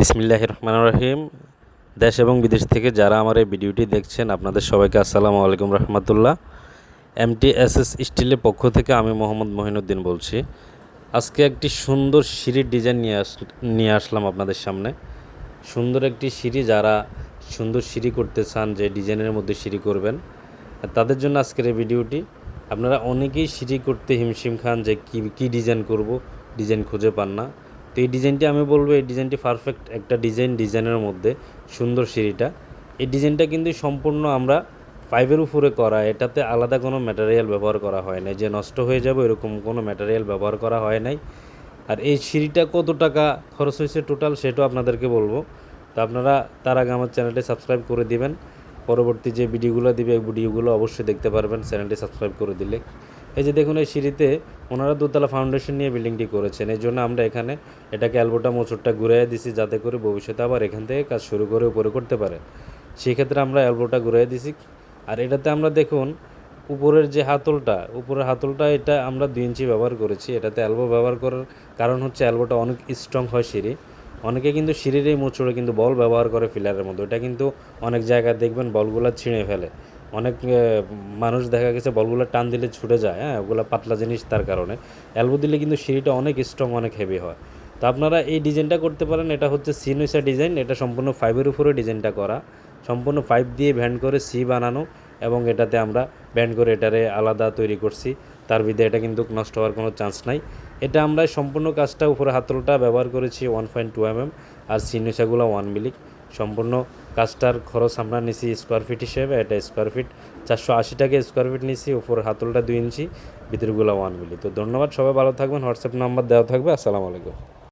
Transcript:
বিসমিল্লাহ রহমান রহিম। দেশ এবং বিদেশ থেকে যারা আমার এই ভিডিওটি দেখছেন, আপনাদের সবাইকে আসসালামু আলাইকুম রহমতুল্লাহ। এস স্টিলের পক্ষ থেকে আমি মোহাম্মদ মহিনুদ্দিন বলছি। আজকে একটি সুন্দর সিঁড়ির ডিজাইন নিয়ে আস, নিয়ে আসলাম আপনাদের সামনে। সুন্দর একটি সিঁড়ি, যারা সুন্দর সিঁড়ি করতে চান, যে ডিজাইনের মধ্যে সিঁড়ি করবেন, তাদের জন্য আজকের এই ভিডিওটি। আপনারা অনেকেই সিঁড়ি করতে হিমশিম খান যে কী কী ডিজাইন করব, ডিজাইন খুঁজে পান না। তো এই ডিজাইনটি আমি বলব, এই ডিজাইনটি পারফেক্ট একটা ডিজাইন ডিজাইনের মধ্যে সুন্দর সিঁড়িটা। এই ডিজাইনটা কিন্তু সম্পূর্ণ আমরা পাইপের উপরে করা, এটাতে আলাদা কোনো ম্যাটেরিয়াল ব্যবহার করা হয় নাই। যে নষ্ট হয়ে যাবে এরকম কোনো ম্যাটেরিয়াল ব্যবহার করা হয় নাই। আর এই সিঁড়িটা কত টাকা খরচ হয়েছে টোটাল সেটাও আপনাদেরকে বলব। তো আপনারা তার আগে আমার চ্যানেলটি সাবস্ক্রাইব করে দিবেন। পরবর্তী যে ভিডিওগুলো দিবে ভিডিওগুলো অবশ্যই দেখতে পারবেন। চ্যানেলটি সাবস্ক্রাইব করে দিলে। এই যে দেখুন, এই সিঁড়িতে ওনারা দোতলা ফাউন্ডেশন নিয়ে বিল্ডিংটি করেছেন। এই জন্য আমরা এখানে এটাকে অ্যালবোটা মোচরটা ঘুরাই দিছি, যাতে করে ভবিষ্যতে আবার এখান থেকে কাজ শুরু করে উপরে করতে পারে। সেই ক্ষেত্রে আমরা অ্যালবোটা ঘুরাই দিছি। আর এটাতে আমরা দেখুন, উপরের যে হাতলটা, উপরের হাতলটা এটা আমরা দুই ইঞ্চি ব্যবহার করেছি। এটাতে অ্যালবো ব্যবহার করার কারণ হচ্ছে অ্যালবোটা অনেক স্ট্রং হয় সিঁড়ি। অনেকে কিন্তু সিঁড়ির এই মোচড়ে কিন্তু বল ব্যবহার করে ফিলারের মধ্যে। এটা কিন্তু অনেক জায়গায় দেখবেন বলগুলো ছিঁড়ে ফেলে। অনেক মানুষ দেখা গেছে বলগুলো টান দিলে ছুটে যায় হ্যাঁ ওগুলো পাতলা জিনিস তার কারণে। অ্যালবো দিলে কিন্তু সিঁড়িটা অনেক স্ট্রং অনেক হেভি হয়। তো আপনারা এই ডিজাইনটা করতে পারেন, এটা হচ্ছে সিনুইসা ডিজাইন, এটা সম্পূর্ণ ফাইভের উপরে ডিজাইনটা করা। সম্পূর্ণ ফাইভ দিয়ে ভ্যান্ড করে সি বানানো এবং এটাতে আমরা ব্যান্ড করে এটারে আলাদা তৈরি করছি। তার বিধে এটা কিন্তু নষ্ট হওয়ার কোনো চান্স নাই। এটা আমরা সম্পূর্ণ কাজটা উপরে হাতলটা ব্যবহার করেছি one point two M M আর সিনুইসাগুলো ওয়ান মিলিক সম্পূর্ণ কাজটার খরচ আমরা নিছি স্কোয়ার ফিট হিসেবে, এটা স্কোয়ার ফিট চারশো আশি টাকা স্কোয়ার ফিট নিছি, উপর হাতলটা দুই ইঞ্চি ভিতরগুলো ওয়ান তো ধন্যবাদ, সবাই ভালো থাকবেন, হোয়াটসঅ্যাপ নাম্বার দেওয়া থাকবে, আসসালামু আলাইকুম।